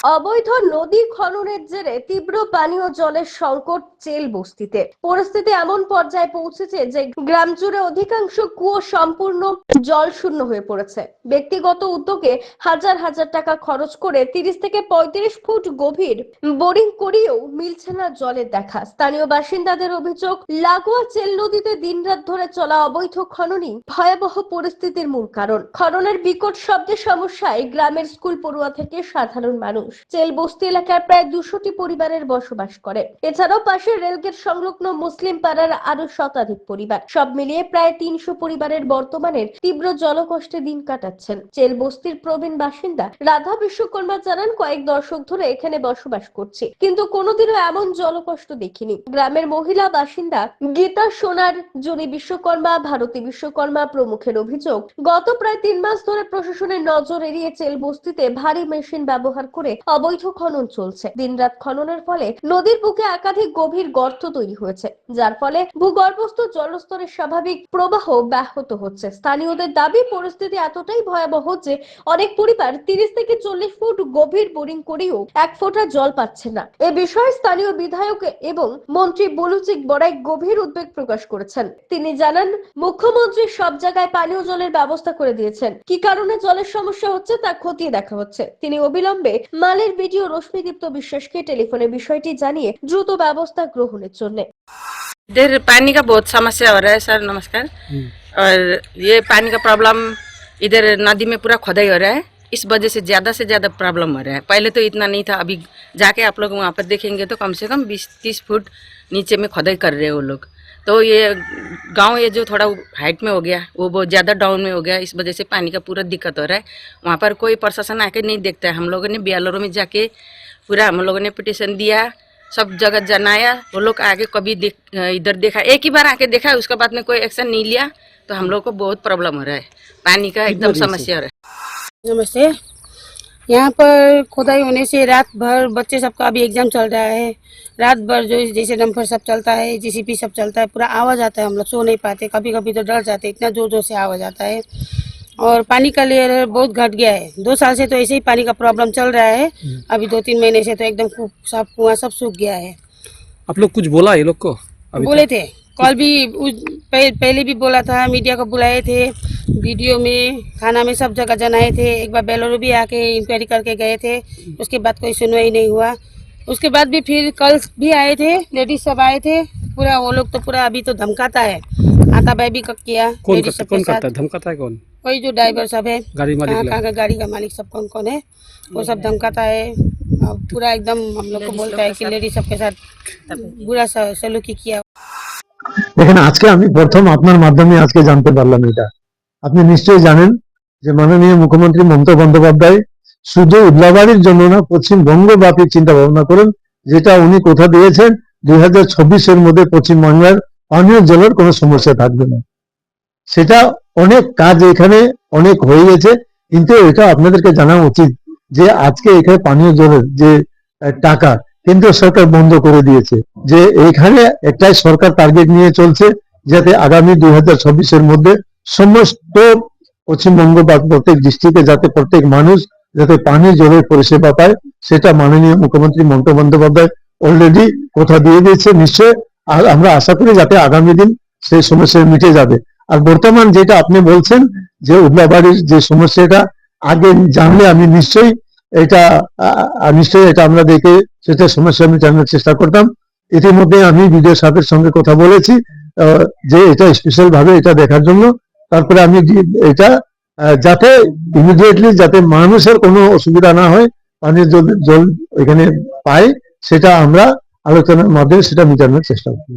অবৈধ নদী খননের জেরে তীব্র পানীয় জলের সংকট চেল বস্তিতে। পরিস্থিতি এমন পর্যায়ে পৌঁছেছে যে গ্রাম জুড়ে অধিকাংশ কুয়ো সম্পূর্ণ জল শূন্য হয়ে পড়েছে। ব্যক্তিগত উদ্যোগে হাজার হাজার টাকা খরচ করে তিরিশ থেকে পঁয়ত্রিশ ফুট গভীর বোরিং করিয়েও মিলছে না জলের দেখা। স্থানীয় বাসিন্দাদের অভিযোগ, লাগোয়া চেল নদীতে দিনরাত ধরে চলা অবৈধ খননই ভয়াবহ পরিস্থিতির মূল কারণ। খননের বিকট শব্দের সমস্যায় গ্রামের স্কুল পড়ুয়া থেকে সাধারণ মানুষ। চেল বস্তি এলাকায় প্রায় দুশোটি পরিবারের বসবাস করে। এছাড়াও পাশের রেলগেট সংলগ্ন মুসলিম পাড়ার আরও শতাধিক পরিবার। সব মিলিয়ে প্রায় তিনশো পরিবারের বর্তমানের তীব্র জলকষ্টে দিন কাটাচ্ছেন। চেল বস্তির প্রবীণ বাসিন্দা রাধা বিশ্বকর্মা জানান, কয়েক দশক ধরে এখানে বসবাস করছি, কিন্তু কোনোদিনও এমন জলকষ্ট দেখিনি। গ্রামের মহিলা বাসিন্দা গীতা সোনার, জনি বিশ্বকর্মা, ভারতী বিশ্বকর্মা প্রমুখের অভিযোগ, গত প্রায় তিন মাস ধরে প্রশাসনের নজর এড়িয়ে চেল বস্তিতে ভারী মেশিন ব্যবহার করে অবৈধ খনন চলছে। দিনরাত খননের ফলে নদীর বুকে একাধিক গভীর গর্ত তৈরি হয়েছে, যার ফলে ভূগর্ভস্থ জলস্তরের স্বাভাবিক প্রবাহ ব্যাহত হচ্ছে। স্থানীয়দের দাবি, পরিস্থিতি এতটাই ভয়াবহ যে অনেক পরিবার তিরিশ থেকে চল্লিশ ফুট গভীর বোরিং করেও এক ফোঁটা জল পাচ্ছে না। এ বিষয়ে স্থানীয় বিধায়ক এবং মন্ত্রী বলুচিক বড়াই গভীর উদ্বেগ প্রকাশ করেছেন। তিনি জানান, মুখ্যমন্ত্রী সব জায়গায় পানীয় জলের ব্যবস্থা করে দিয়েছেন। কি কারণে জলের সমস্যা হচ্ছে তা খতিয়ে দেখা হচ্ছে। তিনি অবিলম্বে মালের ভিডিও রশ্মিদীপ্ত বিশ্বাসকে টেলিফোনে বিষয়টি জানিয়ে দ্রুত ব্যবস্থা গ্রহণের জন্য इधर पानी का बहुत समस्या हो रहा है सर नमस्कार और ये पानी का प्रॉब्लम इधर नदी में पूरा खुदाई हो रहा है इस वजह से ज़्यादा से ज़्यादा प्रॉब्लम हो रहा है पहले तो इतना नहीं था अभी जाके आप लोग वहाँ पर देखेंगे तो कम से कम बीस तीस फुट नीचे में खुदाई कर रहे हैं वो लोग तो ये गाँव ये जो थोड़ा हाइट में हो गया वो बहुत ज़्यादा डाउन में हो गया इस वजह से पानी का पूरा दिक्कत हो रहा है। वहाँ पर कोई प्रशासन आके नहीं देखता है। हम लोगों ने बियालों में जाके पूरा हम लोगों ने पिटिशन दिया सब जगह जनाया वो लोग आगे कभी देख इधर देखा एक ही बार आके देखा उसके बाद में कोई एक्शन नहीं लिया तो हम लोग को बहुत प्रॉब्लम हो रहा है। पानी का एकदम समस्या हो रहा है। नमस्ते। यहाँ पर खुदाई होने से रात भर बच्चे सबका अभी एग्ज़ाम चल रहा है। रात भर जो जैसे डम्फर सब चलता है जीसीपी सब चलता है पूरा आवाज़ आता है हम लोग सो नहीं पाते कभी कभी तो डर जाते इतना ज़ोर ज़ोर से आवाज़ आता है। और पानी का लेयर बहुत घट गया है। दो साल से तो ऐसे ही पानी का प्रॉब्लम चल रहा है। अभी दो तीन महीने से तो एकदम खूब सब कुआँ सब सूख गया है। आप लोग कुछ बोला ये लोग को? बोले थे। कॉल भी पह- पहले भी बोला था मीडिया को बुलाए थे वीडियो में खाना में सब जगह जनाए थे। एक बार बेलोरो भी आके इंक्वायरी करके गए थे उसके बाद कोई सुनवाई नहीं हुआ। उसके बाद भी फिर कल भी आए थे लेडीज़ सब आए थे पूरा वो लोग तो पूरा अभी तो धमकाता है। आता भाई भी किया? कौन करता कौन करता है? धमकाता है कौन? वही जो ड्राइवर सब है। गाड़ी मालिक कहाँ कहाँ का गाड़ी का मालिक सब कौन कौन है वो सब धमकाता है। पूरा एकदम हम लोग को बोलता है कि लेडीज़ सबके साथ बुरा सलूकी किया। দেখেন, আজকে আমি প্রথম আপনার মাধ্যমে আজকে জানতে পারলাম এটা। আপনি নিশ্চয়ই জানেন যে মাননীয় মুখ্যমন্ত্রী মমতা বন্দ্যোপাধ্যায় শুধু উদলাবাড়ির জন্য না পশ্চিমবঙ্গব্যাপী চিন্তা ভাবনা করেন, যেটা উনি কোথা দিয়েছেন, দুই হাজার চব্বিশের মধ্যে পশ্চিমবাংলার পানীয় জলের কোনো সমস্যা থাকবে না। সেটা অনেক কাজ এখানে অনেক হয়ে গেছে, কিন্তু এটা আপনাদেরকে জানা উচিত যে আজকে এখানে পানীয় জলের যে টাকা কেন্দ্র সরকার বন্ধ করে দিয়েছে। যে এখানে একটাই সরকার টার্গেট নিয়ে চলছে, যাতে আগামী দুই হাজার চব্বিশের মধ্যে সমস্ত পশ্চিমবঙ্গ বা প্রত্যেক ডিস্ট্রিক্টে যাতে প্রত্যেক মানুষ যাতে পানীয় জলের পরিষেবা পায়, সেটা মাননীয় মুখ্যমন্ত্রী মমতা বন্দ্যোপাধ্যায় অলরেডি কথা দিয়ে দিয়েছে নিশ্চয় আর আমরা আশা করি যাতে আগামী দিন সেই সমস্যা মিটে যাবে। আর বর্তমান যেটা আপনি বলছেন, যে উদলাবাড়ির যে সমস্যাটা, আগে জানলে আমি নিশ্চয়ই এটা নিশ্চয়ই এটা আমরা দেখে সেটা সমস্যা মেটানোর চেষ্টা করতাম। ইতিমধ্যে আমি বিডিও সাহেবের সঙ্গে কথা বলেছি যে এটা স্পেশাল ভাবে এটা দেখার জন্য। তারপরে আমি এটা যাতে ইমিডিয়েটলি যাতে মানুষের কোনো অসুবিধা না হয়, পানির জল জল এখানে পায়, সেটা আমরা আলোচনার মাধ্যমে সেটা মেটানোর চেষ্টা করব